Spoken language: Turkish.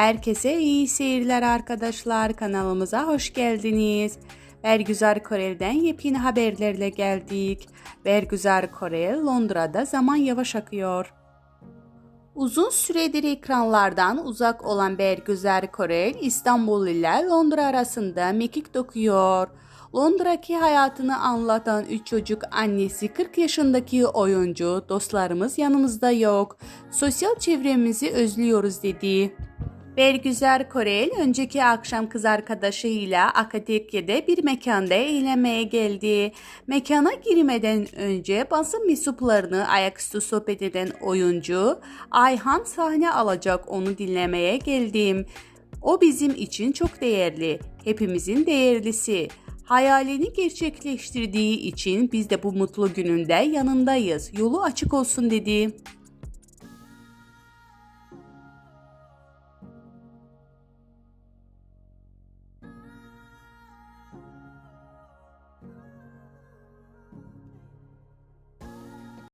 Herkese iyi seyirler arkadaşlar. Kanalımıza hoş geldiniz. Bergüzar Korel'den yepyeni haberlerle geldik. Bergüzar Korel Londra'da zaman yavaş akıyor. Uzun süredir ekranlardan uzak olan Bergüzar Korel İstanbul ile Londra arasında mekik dokuyor. Londra'daki hayatını anlatan 3 çocuk annesi 40 yaşındaki oyuncu dostlarımız yanımızda yok. Sosyal çevremizi özlüyoruz dedi. Bergüzar Korel önceki akşam kız arkadaşıyla Akadekya'da bir mekanda eğlenmeye geldi. Mekana girmeden önce basın mensuplarını ayaküstü sohbet eden oyuncu Ayhan sahne alacak onu dinlemeye geldim. O bizim için çok değerli, hepimizin değerlisi. Hayalini gerçekleştirdiği için biz de bu mutlu gününde yanındayız. Yolu açık olsun dedi.